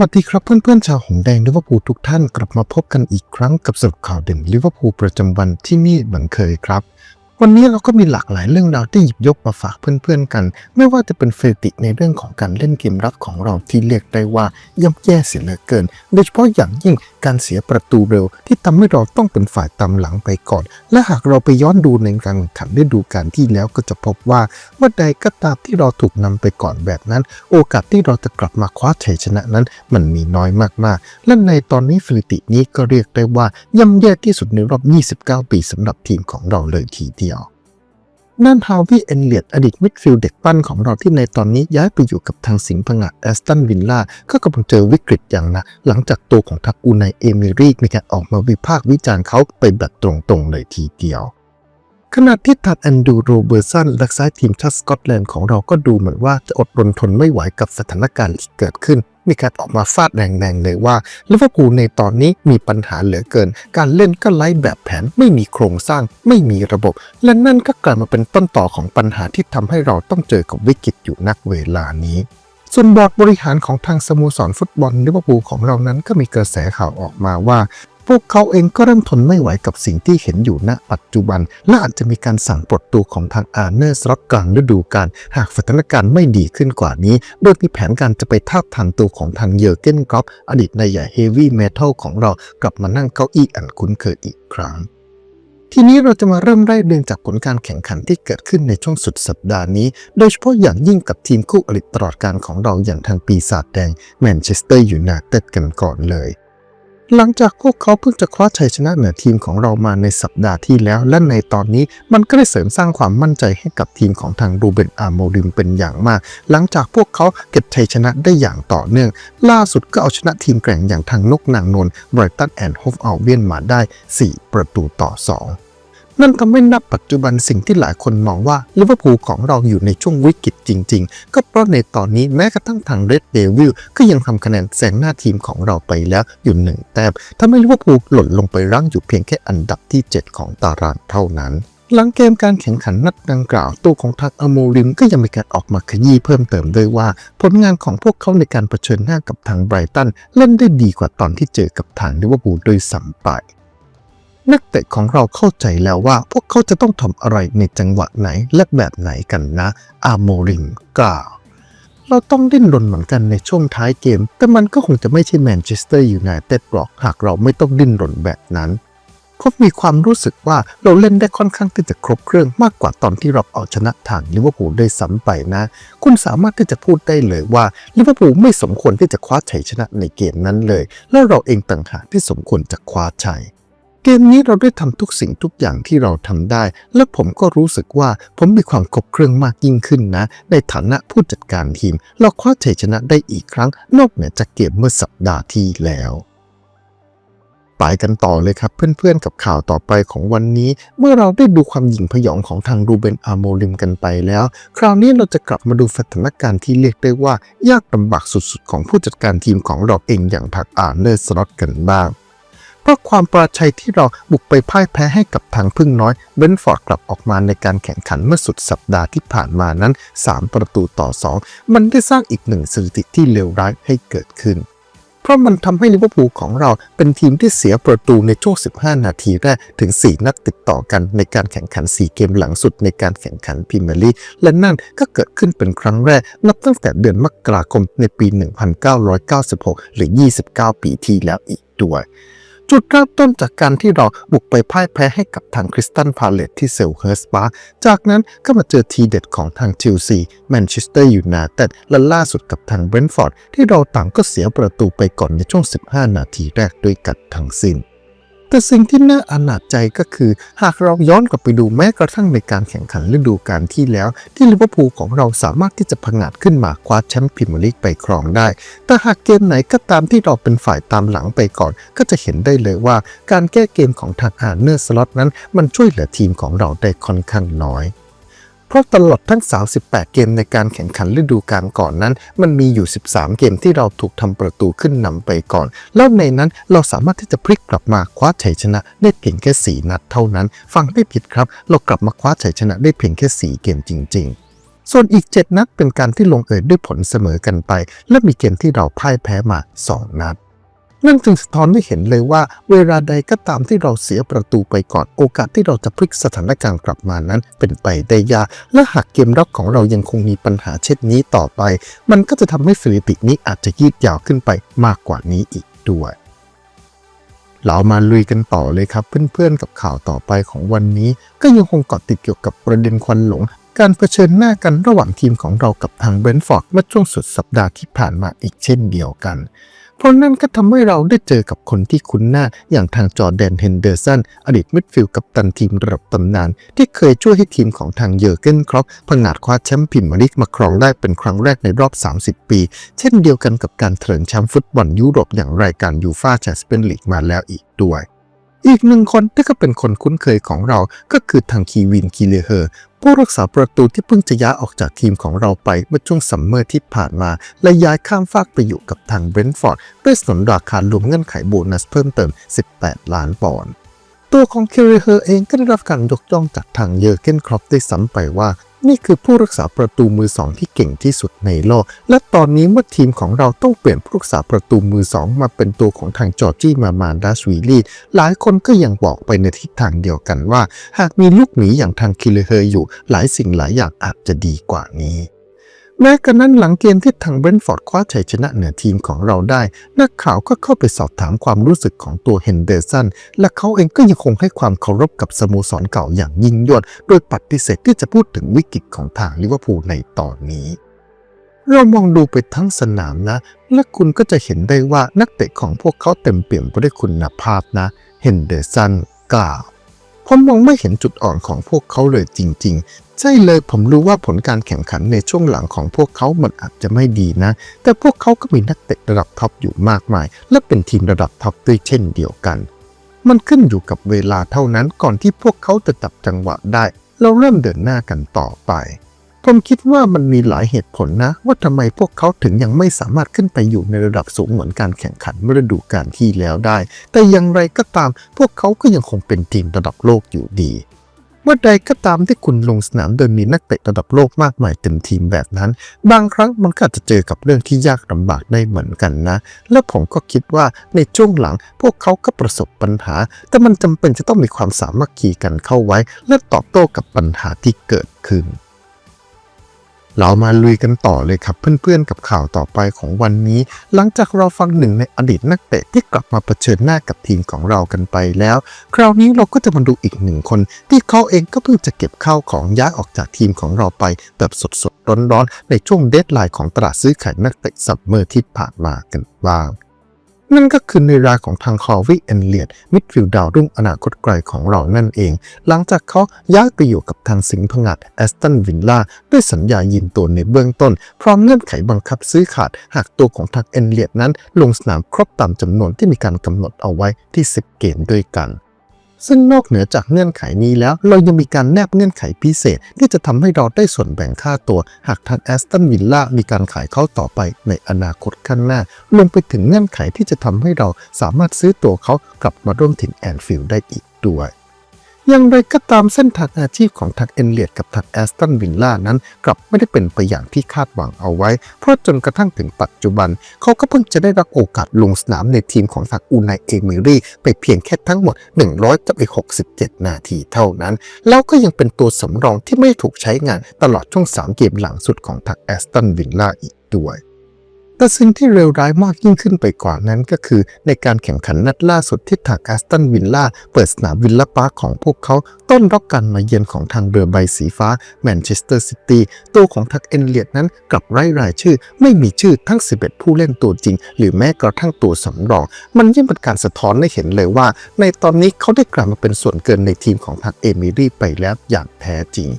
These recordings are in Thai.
วัสดีครับเพื่อนๆชาวหงแดงลิเวอร์พูลทุกท่านกลับมาพบกันอีกครั้งกับสรุปข่าวเด่นลิเวอร์พูลประจำวันที่นี่เหมือนเคยครับ วันนี้เราก็มีหลากหลายเรื่องราวที่หยิบยกมาฝากเพื่อนๆกัน ไม่ว่าจะเป็นสถิติในเรื่องของการเล่นเกมรับของเราที่เรียกได้ว่าย่ำแย่เสียเหลือเกิน โดยเฉพาะอย่างยิ่งการเสียประตูเร็วที่ทำให้เราต้องเป็นฝ่ายตามหลังไปก่อน และหากเราไปย้อนดูในการแข่งขันฤดูกาลที่แล้วก็จะพบว่าเมื่อใดก็ตามที่เราถูกนำไปก่อนแบบนั้น โอกาสที่เราจะกลับมาคว้าชัยชนะนั้น มันมีน้อยมากๆ และในตอนนี้สถิตินี้ก็เรียกได้ว่าย่ำแย่ที่สุดในรอบ 29 ปีสำหรับทีมของเราเลยทีเดียวนั่นฮาววี่เอนเลียดอดีตมิดฟิลด์เด็กปั้นของเราที่ในตอนนี้ย้ายไปอยู่กับทางสิงห์ผงะแอสตันวิลล่าก็กำลังเจอวิกฤตอย่างนะ หลังจากตัวของทักอูไนเอมิรีกมีการออกมาวิพากษ์วิจารณ์เขาไปแบบตรงๆเลยทีเดียวขณะที่ทัดแอนดูโรเบอร์สันลักซ้ายทีมชาติสกอตแลนด์ของเราก็ดูเหมือนว่าจะอดรนทนไม่ไหวกับสถานการณ์ที่เกิดขึ้น มีการออกมาฟาดแรงๆเลยว่าลิเวอร์พูลในตอนนี้มีปัญหาเหลือเกิน การเล่นก็ไร้แบบแผนไม่มีโครงสร้าง ไม่มีระบบ และนั่นก็กลายมาเป็นต้นต่อของปัญหาที่ทำให้เราต้องเจอกับวิกฤตอยู่นักเวลานี้ส่วนบอร์ดบริหารของทางสโมสรฟุตบอลลิเวอร์พูลของเรานั้นก็มีกระแสข่าวออกมาว่า พวกเขาเองก็เริ่มทนไม่ไหวกับสิ่งที่เห็นอยู่ณปัจจุบัน และอาจจะมีการสั่งปลดตัวของทางอาร์เนอร์สล็อตกลางฤดูกาลหากสถานการณ์ไม่ดีขึ้นกว่านี้ โดยมีแผนการจะไปทาบทามตัวของทางเยอร์เกนกรอฟอดีตนายใหญ่เฮฟวี่เมทัลของเรากลับมานั่งเก้าอี้อันคุ้นเคยอีกครั้งทีนี้เราจะมาเริ่มไล่เรียงจากผลการแข่งขันที่เกิดขึ้นในช่วงสุดสัปดาห์นี้ โดยเฉพาะอย่างยิ่งกับทีมคู่อริตลอดการของเราอย่างทางปีศาจแดงแมนเชสเตอร์ยูไนเต็ดกันก่อนเลย หลังจากพวกเขาเพิ่งจะคว้าชัยชนะเหนือทีมของเรามาในสัปดาห์ที่แล้ว และในตอนนี้มันก็ได้เสริมสร้างความมั่นใจให้กับทีมของทางรูเบนอาร์โมริมเป็นอย่างมาก หลังจากพวกเขาเก็บชัยชนะได้อย่างต่อเนื่อง ล่าสุดก็เอาชนะทีมแกร่งอย่างทางนกนางนวลไบรตันแอนด์โฮฟอเวียนมาได้ 4 ประตูต่อ 2 นั่นทำให้นับปัจจุบันสิ่งที่หลายคนมองว่าลิเวอร์พูลของเราอยู่ในช่วงวิกฤตจริง ๆ ก็เพราะในตอนนี้แม้กระทั่งทางเรดเดวิลก็ยังทำคะแนนแซงหน้าทีมของเราไปแล้วอยู่หนึ่งแต้มทำให้ลิเวอร์พูลหล่นลงไปรั้งอยู่เพียงแค่อันดับที่ 7 ของตารางเท่านั้นหลังเกมการแข่งขันนัดดังกล่าวตัวของทางอโมริมก็ยังมีการออกมาขยี้เพิ่มเติมด้วยว่า ผลงานของพวกเขาในการเผชิญหน้ากับทางไบรตันเล่นได้ดีกว่าตอนที่เจอกับทางลิเวอร์พูลโดยสัมไป นักเตะของเราเข้าใจแล้วว่าพวกเขาจะต้องทำอะไรในจังหวะไหนและแบบไหนกันนะ อาโมริมกล่าวเราต้องดิ้นรนเหมือนกันในช่วงท้ายเกม แต่มันก็คงจะไม่ใช่แมนเชสเตอร์ยูไนเต็ดหรอกหากเราไม่ต้องดิ้นรนแบบนั้นผมมีความรู้สึกว่าเราเล่นได้ค่อนข้างที่จะครบเครื่องมากกว่าตอนที่เราเอาชนะทางลิเวอร์พูลได้ซ้ำไปนะ คุณสามารถที่จะพูดได้เลยว่าลิเวอร์พูลไม่สมควรที่จะคว้าชัยชนะในเกมนั้นเลย และเราเองต่างหากที่สมควรจะคว้าชัย เกมนี้เราได้ทำทุกสิ่งทุกอย่างที่เราทำได้ และผมก็รู้สึกว่าผมมีความครบเครื่องมากยิ่งขึ้นนะ ในฐานะผู้จัดการทีม เราคว้าชัยชนะได้อีกครั้ง นอกเหนือจากเกมเมื่อสัปดาห์ที่แล้วไปกันต่อเลยครับเพื่อนๆกับข่าวต่อไปของวันนี้ เมื่อเราได้ดูความหยิ่งพยองของทางรูเบนอาร์โมริมกันไปแล้ว คราวนี้เราจะกลับมาดูสถานการณ์ที่เรียกได้ว่ายากลำบากสุดๆ ของผู้จัดการทีมของเราเองอย่างถักอาร์เนอร์สล็อตกันบ้าง เพราะความปราชัยที่เราบุกไปพ่ายแพ้ให้กับทางพึ่งน้อย เบนฟอร์ดกลับออกมาในการแข่งขันเมื่อสุดสัปดาห์ที่ผ่านมานั้น 3 ประตูต่อ 2 มันได้สร้างอีกหนึ่งสถิติที่เลวร้ายให้เกิดขึ้น เพราะมันทำให้ลิเวอร์พูลของเราเป็นทีมที่เสียประตูในช่วง 15 นาทีแรกถึง 4 นัดติดต่อกันในการแข่งขัน 4 เกมหลังสุดในการแข่งขันพรีเมียร์ลีกและนั่นก็เกิดขึ้นเป็นครั้งแรก นับตั้งแต่เดือนมกราคมในปี 1996 หรือ 29 ปีที่แล้วอีกด้วย จุดเริ่มต้นจากการที่เราบุกไปพ่ายแพ้ให้กับทางคริสตันพาเลตที่เซลเฮิร์สปาร์จากนั้นก็มาเจอทีเด็ดของทางเชลซีแมนเชสเตอร์ยูไนเต็ดและล่าสุดกับทางเบรนฟอร์ดที่เราต่างก็เสียประตูไปก่อนในช่วง 15 นาทีแรกด้วยกันทั้งสิ้น แต่สิ่งที่น่าอนาจใจก็คือ หากเราย้อนกลับไปดูแม้กระทั่งในการแข่งขันฤดูกาลที่แล้ว ที่ลิเวอร์พูลของเราสามารถที่จะผงาดขึ้นมาคว้าแชมป์พรีเมียร์ลีกไปครองได้ แต่หากเกมไหนก็ตามที่เราเป็นฝ่ายตามหลังไปก่อน ก็จะเห็นได้เลยว่า การแก้เกมของทางอาร์เนอร์สล็อตนั้น มันช่วยเหลือทีมของเราได้ค่อนข้างน้อย เพราะตลอดทั้ง 38 เกมในการแข่งขันฤดูกาลก่อนนั้น มันมีอยู่ 13 เกมที่เราถูกทำประตูขึ้นนำไปก่อน แล้วในนั้นเราสามารถที่จะพลิกกลับมาคว้าชัยชนะได้เพียงแค่ 4 นัดเท่านั้น ฟังไม่ผิดครับ เรากลับมาคว้าชัยชนะได้เพียงแค่ 4 เกมจริง ๆส่วนอีก 7 นัดเป็นการที่ลงเอยด้วยผลเสมอกันไป และมีเกมที่เราพ่ายแพ้มา 2 นัด นั่นจึงสะท้อนให้เห็นเลยว่า เวลาใดก็ตามที่เราเสียประตูไปก่อนโอกาสที่เราจะพลิกสถานการณ์กลับมานั้น เป็นไปได้ยากและหากเกมรับของเรายังคงมีปัญหาเช่นนี้ต่อไป มันก็จะทำให้สถิตินี้อาจจะยืดยาวขึ้นไปมากกว่านี้อีกด้วยเรามาลุยกันต่อเลยครับเพื่อนๆกับข่าวต่อไปของวันนี้ ก็ยังคงเกาะติดเกี่ยวกับประเด็นควันหลง การเผชิญหน้ากันระหว่างทีมของเรากับทางเบรนฟอร์ดเมื่อช่วงสุดสัปดาห์ที่ผ่านมาอีกเช่นเดียวกัน เพราะนั่นก็ทำให้เราได้เจอกับคนที่คุ้นหน้าอย่างทางจอร์แดนเฮนเดอร์สัน อดีตมิดฟิลด์กับตันทีมระดับตำนาน ที่เคยช่วยให้ทีมของทางเยอร์เกนครอปผงาดคว้าแชมป์พรีเมียร์ลีกมาครองได้เป็นครั้งแรกในรอบ 30 ปี เช่นเดียวกันกับการเถลิงแชมป์ฟุตบอลยุโรปอย่างรายการยูฟ่าแชมเปี้ยนลีกมาแล้วอีกด้วย อีกหนึ่งคนที่ก็เป็นคนคุ้นเคยของเราก็คือทางคีวินคีเลเฮอร์ผู้รักษาประตูที่เพิ่งจะย้ายออกจากทีมของเราไปเมื่อช่วงซัมเมอร์ที่ผ่านมา และย้ายข้ามฟากไปอยู่กับทางเบรนท์ฟอร์ดด้วยสนราคารวมเงื่อนไขโบนัสเพิ่มเติม 18 ล้านปอนด์ตัวของคิริเฮอร์เองก็ได้รับการยกย่องจากทางเยอร์เกนครอปได้ซ้ำไปว่า นี่คือผู้รักษาประตูมือสองที่เก่งที่สุดในโลก และตอนนี้เมื่อทีมของเราต้องเปลี่ยนผู้รักษาประตูมือสองมาเป็นตัวของทางจอร์จี้มามานดาสวีลีหลายคนก็ยังบอกไปในทิศทางเดียวกันว่า หากมีลูกหมีอย่างทางคิลเฮอร์อยู่ หลายสิ่งหลายอย่างอาจจะดีกว่านี้ แม้กระนั้นหลังเกมที่ทางเบรนท์ฟอร์ดคว้าชัยชนะเหนือทีมของเราได้ นักข่าวก็เข้าไปสอบถามความรู้สึกของตัวเฮนเดอร์สัน และเขาเองก็ยังคงให้ความเคารพกับสโมสรเก่าอย่างยิ่งยวด โดยปฏิเสธที่จะพูดถึงวิกฤตของทางลิเวอร์พูลในตอนนี้ เรามองดูไปทั้งสนามนะ และคุณก็จะเห็นได้ว่านักเตะของพวกเขาเต็มเปี่ยมไปด้วยคุณภาพนะเฮนเดอร์สันกล่าวผมมองไม่เห็นจุดอ่อนของพวกเขาเลยจริงๆ ใช่เลยผมรู้ว่าผลการแข่งขันในช่วงหลังของพวกเขามันอาจจะไม่ดีนะ แต่พวกเขาก็มีนักเตะระดับท็อปอยู่มากมาย และเป็นทีมระดับท็อปด้วยเช่นเดียวกัน มันขึ้นอยู่กับเวลาเท่านั้นก่อนที่พวกเขาจะจับจังหวะได้ เราเริ่มเดินหน้ากันต่อไปผมคิดว่ามันมีหลายเหตุผลนะ ว่าทำไมพวกเขาถึงยังไม่สามารถขึ้นไปอยู่ในระดับสูงเหมือนการแข่งขันเมื่อฤดูกาลที่แล้วได้ แต่อย่างไรก็ตามพวกเขาก็ยังคงเป็นทีมระดับโลกอยู่ดี เมื่อใดก็ตามที่คุณลงสนามโดยมีนักเตะระดับโลกมากมายเต็มทีมแบบนั้น บางครั้งมันก็อาจจะเจอกับเรื่องที่ยากลำบากได้เหมือนกันนะ และผมก็คิดว่าในช่วงหลังพวกเขาก็ประสบปัญหา แต่มันจำเป็นจะต้องมีความสามัคคีกันเข้าไว้ และตอบโต้กับปัญหาที่เกิดขึ้น เรามาลุยกันต่อเลยครับเพื่อนๆกับข่าวต่อไปของวันนี้ หลังจากเราฟังหนึ่งในอดีตนักเตะที่กลับมาเผชิญหน้ากับทีมของเรากันไปแล้ว คราวนี้เราก็จะมาดูอีกหนึ่งคน ที่เขาเองก็เพิ่งจะเก็บข้าวของย้ายออกจากทีมของเราไป แบบสดๆร้อนๆในช่วงเดทไลน์ของตลาดซื้อขายนักเตะซัมเมอร์ที่ผ่านมากันบ้าง นั่นก็คือในรายของทางคอวิเอนเลียดมิดฟิลด์ดาวรุ่งอนาคตไกลของเรานั่นเอง หลังจากเขาย้ายไปอยู่กับทางสิงห์พงัดแอสตันวินล่าด้วยสัญญายินตัวในเบื้องต้น พร้อมเงื่อนไขบังคับซื้อขาด หากตัวของทางเอนเลียดนั้น ลงสนามครบตามจำนวนที่มีการกำหนดเอาไว้ที่ 10 เกมด้วยกัน ซึ่งนอกเหนือจากเงื่อนไขนี้แล้ว เรายังมีการแนบเงื่อนไขพิเศษ ที่จะทำให้เราได้ส่วนแบ่งค่าตัว หากทางแอสตันวิลล่ามีการขายเขาต่อไปในอนาคตข้างหน้ารวมไปถึงเงื่อนไขที่จะทำให้เราสามารถซื้อตัวเขากลับมาร่วมถิ่นแอนฟิลด์ได้อีกด้วย อย่างไรก็ตามเส้นทางอาชีพของทางเอนเลียดกับทางแอสตันวิลล่านั้น กลับไม่ได้เป็นไปอย่างที่คาดหวังเอาไว้ เพราะจนกระทั่งถึงปัจจุบัน เขาก็เพิ่งจะได้รับโอกาสลงสนามในทีมของทางอูไนเอมิรี่ไปเพียงแค่ทั้งหมด 167 นาทีเท่านั้น แล้วก็ยังเป็นตัวสำรองที่ไม่ถูกใช้งานตลอดช่วง 3 เกมหลังสุดของทางแอสตันวิลล่าอีกด้วย แต่สิ่งที่เลวร้ายมากยิ่งขึ้นไปกว่านั้นก็คือ ในการแข่งขันนัดล่าสุดที่ทางแอสตันวิลล่าเปิดสนามวิลล่าพาร์คของพวกเขา ต้อนรับการมาเยือนของทางเรือใบสีฟ้าแมนเชสเตอร์ซิตี้ตัวของทักเอนเลียดนั้นกลับไร้รายชื่อ ไม่มีชื่อทั้ง 11 ผู้เล่นตัวจริง หรือแม้กระทั่งตัวสำรอง มันยิ่งเป็นการสะท้อนให้เห็นเลยว่า ในตอนนี้เขาได้กลับมาเป็นส่วนเกินในทีมของทางเอมิรี่ไปแล้วอย่างแท้จริง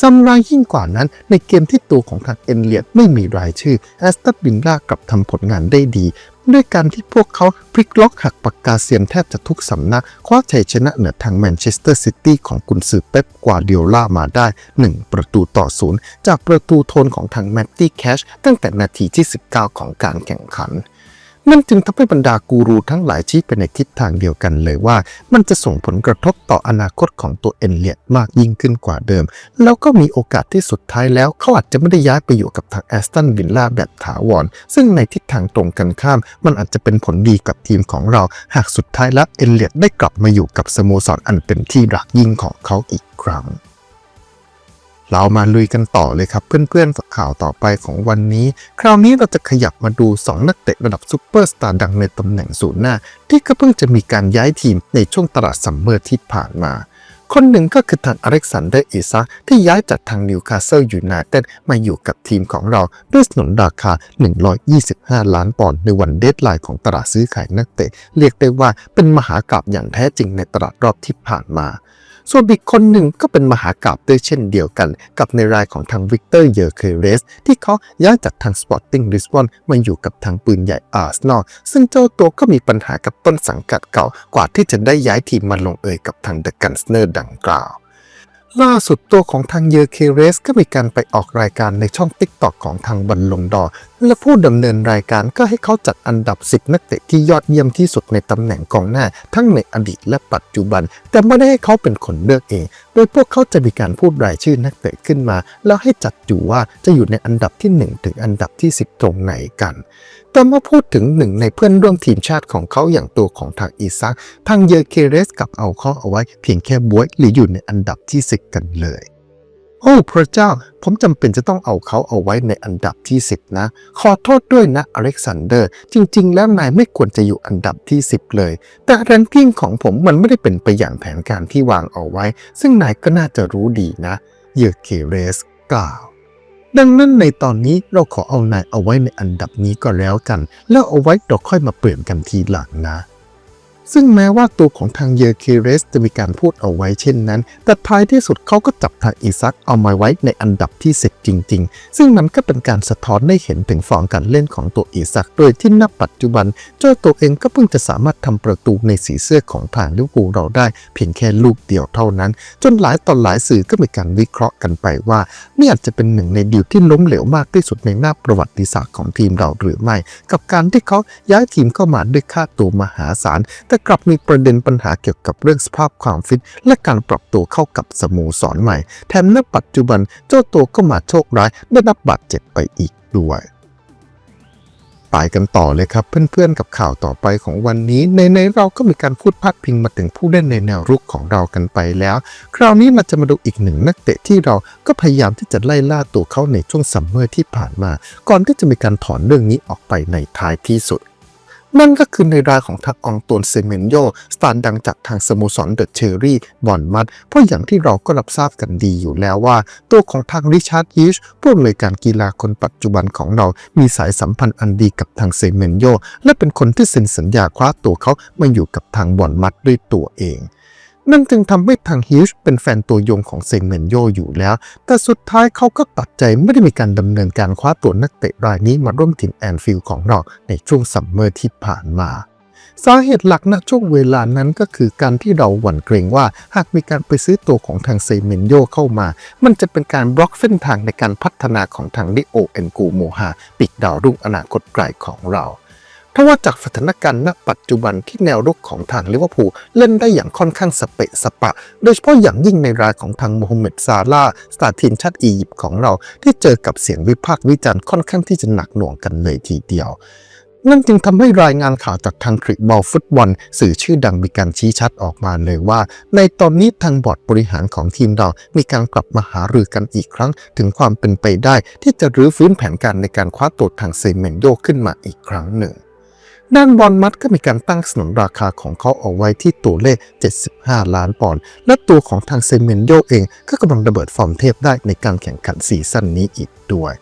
ซัมรายยิ่งกว่านั้น ในเกมที่ตัวของทางเอ็นเลียดไม่มีรายชื่อแอสตันวินล่ากลับทำผลงานได้ดี ด้วยการที่พวกเขาพลิกล็อกหักปากกาเซียนแทบจะทุกสำนัก คว้าชัยชนะเหนือทางแมนเชสเตอร์ซิตี้ของกุนซือเป๊ปกวาเดียล่ามาได้ 1 ประตูต่อศูนย์จากประตูโทนของทางแมตตี้แคชตั้งแต่นาทีที่ 19 ของการแข่งขัน นั่นจึงทำให้บรรดากูรูทั้งหลายชี้ไปในทิศทางเดียวกันเลยว่า มันจะส่งผลกระทบต่ออนาคตของตัวเอ็นเลียดมากยิ่งขึ้นกว่าเดิม แล้วก็มีโอกาสที่สุดท้ายแล้วเขาอาจจะไม่ได้ย้ายไปอยู่กับทางแอสตันวิลล่าแบบถาวร ซึ่งในทิศทางตรงกันข้าม มันอาจจะเป็นผลดีกับทีมของเรา หากสุดท้ายแล้วเอ็นเลียดได้กลับมาอยู่กับสโมสรอันเป็นที่รักยิ่งของเขาอีกครั้ง เรามาลุยกันต่อเลยครับ เพื่อนๆข่าวต่อไปของวันนี้ คราวนี้เราจะขยับมาดู 2 นักเตะระดับซูเปอร์สตาร์ดังในตำแหน่งศูนย์หน้า ที่ก็เพิ่งจะมีการย้ายทีมในช่วงตลาดซัมเมอร์ที่ผ่านมา คนหนึ่งก็คือทางอเล็กซานเดอร์อิซักที่ย้ายจากทางนิวคาสเซิลยูไนเต็ดมาอยู่กับทีมของเราด้วยสนนราคา 125 ล้านปอนด์ในวันเดดไลน์ของตลาดซื้อขายนักเตะ เรียกได้ว่าเป็นมหากราบอย่างแท้จริงในตลาดรอบที่ผ่านมา ส่วนอีกคนหนึ่งก็เป็นมหากราบด้วยเช่นเดียวกัน กับในรายของทางวิกเตอร์เยอร์เคเรส ที่เขาย้ายจากทางสปอร์ติ้งลิสบอนมาอยู่กับทางปืนใหญ่อาร์เซนอลซึ่งเจ้าตัวก็มีปัญหากับต้นสังกัดเก่ากว่าที่จะได้ย้ายทีมมาลงเอยกับทางเดอะกันสเนอร์ดังกล่าวล่าสุดตัวของทางเยอร์เคเรสก็มีการไปออกรายการในช่อง t ิ k t o k ของทางบันลงดอและผู้ดำเนินรายการก็ให้เขาจัดอันดับ 10 นักเตะที่ยอดเยี่ยมที่สุดในตำแหน่งกองหน้า ทั้งในอดีตและปัจจุบัน แต่ไม่ได้ให้เขาเป็นคนเลือกเอง โดยพวกเขาจะมีการพูดรายชื่อนักเตะขึ้นมา แล้วให้จัดอยู่ว่าจะอยู่ในอันดับที่ 1 ถึงอันดับที่ 10 ตรงไหนกัน แต่เมื่อพูดถึงหนึ่งในเพื่อนร่วมทีมชาติของเขาอย่างตัวของทางอีซักทางเยอร์เคเรสกับเอาข้อเอาไว้เพียงแค่บวยหรืออยู่ในอันดับที่ 10 กันเลย โอ้พระเจ้า ผมจำเป็นจะต้องเอาเขาเอาไว้ในอันดับที่ 10 นะ ขอโทษด้วยนะอเล็กซานเดอร์ จริง ๆ แล้วนายไม่ควรจะอยู่อันดับที่ 10 เลย แต่แรงกิ้งของผมมันไม่ได้เป็นไปอย่างแผนการที่วางเอาไว้ ซึ่งนายก็น่าจะรู้ดีนะเยอเคเรสกล่าวดังนั้นในตอนนี้เราขอเอานายเอาไว้ในอันดับนี้ก็แล้วกัน แล้วเอาไว้เราค่อยมาเปลี่ยนกันทีหลังนะ ซึ่งแม้ว่าตัวของทางเยอร์เคเรสจะมีการพูดเอาไว้เช่นนั้น แต่ท้ายที่สุดเขาก็จับทางอีซักเอามาไว้ในอันดับที่10จริง ๆ ซึ่งมันก็เป็นการสะท้อนให้เห็นถึงฟอร์มการเล่นของตัวอีซัก โดยที่นับปัจจุบัน เจ้าตัวเองก็เพิ่งจะสามารถทำประตูในสีเสื้อของทางลิเวอร์พูลเราได้ เพียงแค่ลูกเดียวเท่านั้น จนหลายต่อหลายสื่อก็มีการวิเคราะห์กันไปว่านี่อาจจะเป็นหนึ่งในดีลที่ล้มเหลวมากที่สุดในหน้าประวัติศาสตร์ของทีมเราหรือไม่ กับการที่เขาย้ายทีมเข้ามาด้วยค่าตัวมหาศาลแต่กลับมีประเด็นปัญหาเกี่ยวกับเรื่องสภาพความฟิต และการปรับตัวเข้ากับสโมสรใหม่ แถมณปัจจุบันเจ้าตัวก็มาโชคร้ายได้รับบาดเจ็บไปอีกด้วยไปกันต่อเลยครับเพื่อนๆกับข่าวต่อไปของวันนี้ ในในเราก็มีการพูดพาดพิงมาถึงผู้เล่นในแนวรุกของเรากันไปแล้ว คราวนี้เราจะมาดูอีกหนึ่งนักเตะที่เราก็พยายามที่จะไล่ล่าตัวเขาในช่วงซัมเมอร์ที่ผ่านมา ก่อนที่จะมีการถอนเรื่องนี้ออกไปในท้ายที่สุด นั่นก็คือในรายของทักอองตวนเซเมนโยสตาร์ดังจากทางสโมสรเดอะเชอรี่บอนมัด เพราะอย่างที่เราก็รับทราบกันดีอยู่แล้วว่า ตัวของทางริชาร์ดยิชผู้อำนวยการกีฬาคนปัจจุบันของเรา มีสายสัมพันธ์อันดีกับทางเซเมนโยและเป็นคนที่เซ็นสัญญาคว้าตัวเขามาอยู่กับทางบอนมัดด้วยตัวเอง นั่นจึงทำให้ทางฮิชเป็นแฟนตัวยงของเซงเมนโยอยู่แล้ว แต่สุดท้ายเขาก็ตัดใจไม่ได้มีการดำเนินการคว้าตัวนักเตะรายนี้มาร่วมทีมแอนฟิลด์ของเราในช่วงซัมเมอร์ที่ผ่านมาสาเหตุหลักณช่วงเวลานั้นก็คือการที่เราหวั่นเกรงว่า หากมีการไปซื้อตัวของทางเซเมนโยเข้ามา มันจะเป็นการบล็อกเส้นทางในการพัฒนาของทางลิโอเอนกูโมฮาปีกดาวรุ่งอนาคตไกลของเรา ทว่าจากสถานการณ์ณปัจจุบันที่แนวรุกของทางลิเวอร์พูลเล่นได้อย่างค่อนข้างสเปะสปะ โดยเฉพาะอย่างยิ่งในรายของทางโมฮัมเหม็ดซาลาสตาร์ทีมชาติอียิปต์ของเราที่เจอกับเสียงวิพากษ์วิจารณ์ค่อนข้างที่จะหนักหน่วงกันเลยทีเดียวนั่นจึงทำให้รายงานข่าวจากทางคริกบอลฟุตบอล สื่อชื่อดังมีการชี้ชัดออกมาเลยว่า ในตอนนี้ทางบอร์ดบริหารของทีมเรามีการกลับมาหารือกันอีกครั้ง ถึงความเป็นไปได้ที่จะรื้อฟื้นแผนการในการคว้าตัวทางเซเมนโยขึ้นมาอีกครั้งหนึ่ง ด้านบอลมัดก็มีการตั้งสนนราคาของเขาเอาไว้ที่ตัวเลข 75 ล้านปอนด์ และตัวของทางเซเมนโยเองก็กำลังระเบิดฟอร์มเทพได้ในการแข่งขันซีซั่นนี้อีกด้วย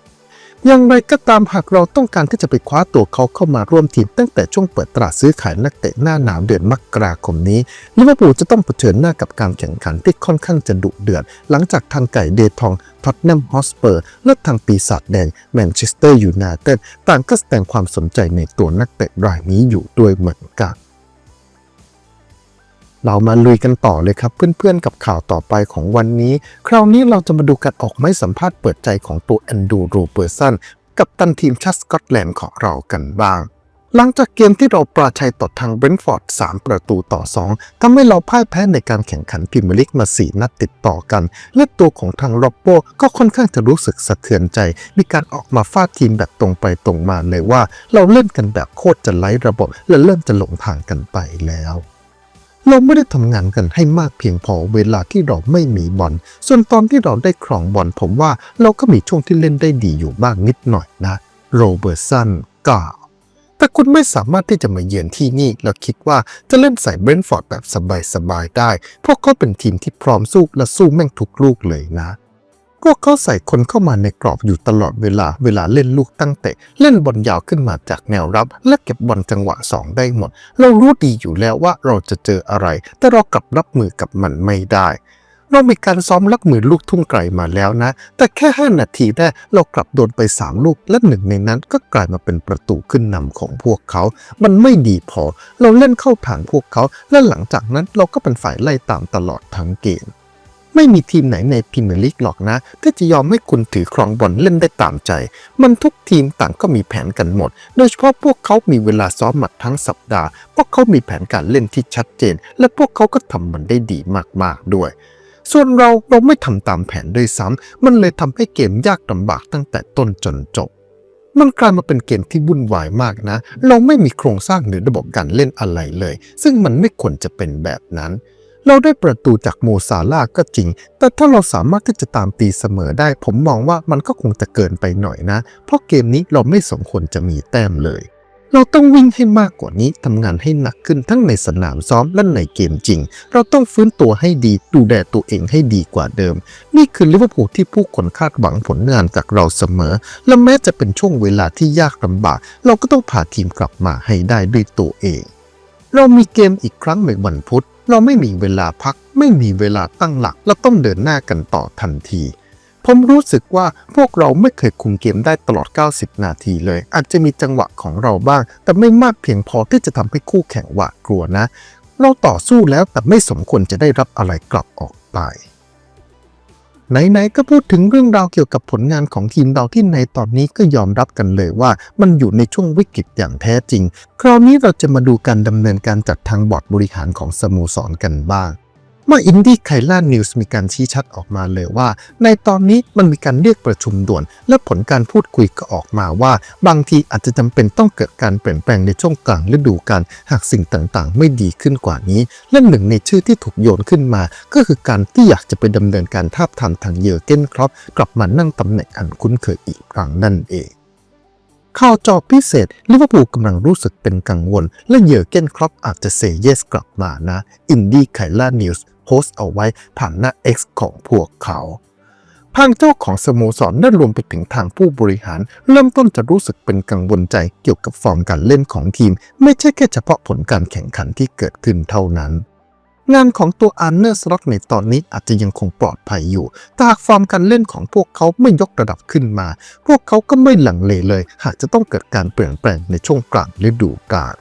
อย่างไรก็ตามหากเราต้องการที่จะไปคว้าตัวเขาเข้ามาร่วมทีม ตั้งแต่ช่วงเปิดตลาดซื้อขายนักเตะหน้าหนาวเดือนมกราคมนี้ลิเวอร์พูลจะต้องเผชิญหน้ากับการแข่งขันที่ค่อนข้างจะดุเดือด หลังจากทางไก่เดทองท็อตแนมฮอสเปอร์และทางปีศาจแดงแมนเชสเตอร์ยูไนเต็ดต่างก็แสดงความสนใจในตัวนักเตะรายนี้อยู่ด้วยเหมือนกัน เรามาลุยกันต่อเลยครับ เพื่อนๆกับข่าวต่อไปของวันนี้ คราวนี้เราจะมาดูการออกไม้สัมภาษณ์เปิดใจของตัวแอนดูโรเบอร์สันกับตันทีมชาติสกอตแลนด์ของเรากันบ้าง หลังจากเกมที่เราปราชัยต่อทางเบรนท์ฟอร์ด 3 ประตูต่อ 2ทำให้เราพ่ายแพ้ในการแข่งขันพรีเมียร์ลีกมา4นัดติดต่อกัน และตัวของทางโรบโบก็ค่อนข้างจะรู้สึกสะเทือนใจ มีการออกมาฟาดทีมแบบตรงไปตรงมาเลยว่า เราเล่นกันแบบโคตรจะไร้ระบบ และเริ่มจะหลงทางกันไปแล้ว เราไม่ได้ทำงานกันให้มากเพียงพอเวลาที่เราไม่มีบอล ส่วนตอนที่เราได้ครองบอลผมว่าเราก็มีช่วงที่เล่นได้ดีอยู่บ้างนิดหน่อยนะ โรเบิร์ตสันกล่าวแต่คุณไม่สามารถที่จะมาเยือนที่นี่ แล้วคิดว่าจะเล่นใส่เบรนท์ฟอร์ดแบบสบายๆได้พวกเขาเป็นทีมที่พร้อมสู้และสู้แม่งทุกลูกเลยนะ กเขาใส่คนเข้ามาในกรอบอยู่ตลอดเวลาเวลาเล่นลูกตั้งเตะ เล่นบอลยาวขึ้นมาจากแนวรับ และเก็บบอลจังหวะสองได้หมด เรารู้ดีอยู่แล้วว่าเราจะเจออะไร แต่เรากลับรับมือกับมันไม่ได้เรามีการซ้อมรับมือลูกทุ่งไกลมาแล้วนะ แต่แค่ 5 นาทีแรกเรากลับโดนไป 3 ลูก และหนึ่งในนั้นก็กลายมาเป็นประตูขึ้นนำของพวกเขา มันไม่ดีพอ เราเล่นเข้าทางพวกเขา และหลังจากนั้นเราก็เป็นฝ่ายไล่ตามตลอดทั้งเกม ไม่มีทีมไหนในพรีเมียร์ลีกหรอกนะที่จะยอมให้คุณถือครองบอลเล่นได้ตามใจ มันทุกทีมต่างก็มีแผนกันหมด โดยเฉพาะพวกเขามีเวลาซ้อมหมัดทั้งสัปดาห์ พวกเขามีแผนการเล่นที่ชัดเจน และพวกเขาก็ทำมันได้ดีมากๆด้วยส่วนเราเราไม่ทำตามแผนด้วยซ้ำ มันเลยทำให้เกมยากลำบากตั้งแต่ต้นจนจบ มันกลายมาเป็นเกมที่วุ่นวายมากนะ เราไม่มีโครงสร้างหรือระบบการเล่นอะไรเลย ซึ่งมันไม่ควรจะเป็นแบบนั้น เราได้ประตูจากโมซาลาก็จริง แต่ถ้าเราสามารถที่จะตามตีเสมอได้ ผมมองว่ามันก็คงจะเกินไปหน่อยนะ เพราะเกมนี้เราไม่สมควรจะมีแต้มเลย เราต้องวิ่งให้มากกว่านี้ทำงานให้หนักขึ้นทั้งในสนามซ้อมและในเกมจริง เราต้องฟื้นตัวให้ดีดูแลตัวเองให้ดีกว่าเดิม นี่คือลิเวอร์พูลที่ผู้คนคาดหวังผลงานจากเราเสมอ และแม้จะเป็นช่วงเวลาที่ยากลำบาก เราก็ต้องพาทีมกลับมาให้ได้ด้วยตัวเอง เรามีเกมอีกครั้งในวันพุธ เราไม่มีเวลาพัก ไม่มีเวลาตั้งหลัก เราต้องเดินหน้ากันต่อทันที ผมรู้สึกว่าพวกเราไม่เคยคุมเกมได้ตลอด 90 นาทีเลย อาจจะมีจังหวะของเราบ้าง แต่ไม่มากเพียงพอที่จะทำให้คู่แข่งหวาดกลัวนะ เราต่อสู้แล้วแต่ไม่สมควรจะได้รับอะไรกลับออกไป ไหนๆก็พูดถึงเรื่องราวเกี่ยวกับผลงานของทีมเราที่ในตอนนี้ก็ยอมรับกันเลยว่า มันอยู่ในช่วงวิกฤตอย่างแท้จริง คราวนี้เราจะมาดูการดำเนินการจัดทางบอร์ดบริหารของสโมสรกันบ้าง มื่ออินดี้ไคล่านิวส์มีการชี้ชัดออกมาเลยว่า ในตอนนี้มันมีการเรียกประชุมด่วน และผลการพูดคุยก็ออกมาว่า บางทีอาจจะจำเป็นต้องเกิดการเปลี่ยนแปลงในช่วงกลางฤดูกาลหากสิ่งต่างๆ ไม่ดีขึ้นกว่านี้ และหนึ่งในชื่อที่ถูกโยนขึ้นมา ก็คือการที่อยากจะไปดำเนินการทาบทามทางเยอร์เกนครอปกลับมานั่งตำแหน่งอันคุ้นเคยอีกครั้งนั่นเองข่าวจอพิเศษลิเวอร์พูลกำลังรู้สึกเป็นกังวล และเยอร์เกนครอปอาจจะเซเยสกลับมานะ อินดี้ไคล่านิวส์ โพสต์เอาไว้ผ่านหน้า X ของพวกเขาทางเจ้าของสโมสรนั่นรวมไปถึงทางผู้บริหาร เริ่มต้นจะรู้สึกเป็นกังวลใจเกี่ยวกับฟอร์มการเล่นของทีม ไม่ใช่แค่เฉพาะผลการแข่งขันที่เกิดขึ้นเท่านั้น งานของตัวอาร์เนอร์สล็อตในตอนนี้อาจจะยังคงปลอดภัยอยู่แต่หากฟอร์มการเล่นของพวกเขาไม่ยกระดับขึ้นมา พวกเขาก็ไม่หลังเลเลย หากจะต้องเกิดการเปลี่ยนแปลงในช่วงกลางฤดูกาล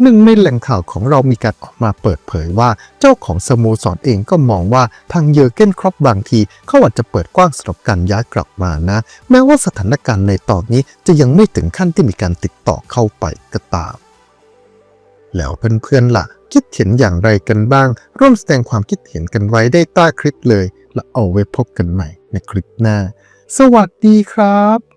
หนึ่งในแหล่งข่าวของเรามีการออกมาเปิดเผยว่า เจ้าของสโมสรเองก็มองว่าทางเยอร์เกนครอปบางทีเขาอาจจะเปิดกว้างสำหรับการย้ายกลับมานะ แม้ว่าสถานการณ์ในตอนนี้จะยังไม่ถึงขั้นที่มีการติดต่อเข้าไปก็ตาม แล้วเพื่อนๆล่ะ คิดเห็นอย่างไรกันบ้าง ร่วมแสดงความคิดเห็นกันไว้ได้ใต้คลิปเลย แล้วเอาไว้พบกันใหม่ในคลิปหน้า สวัสดีครับ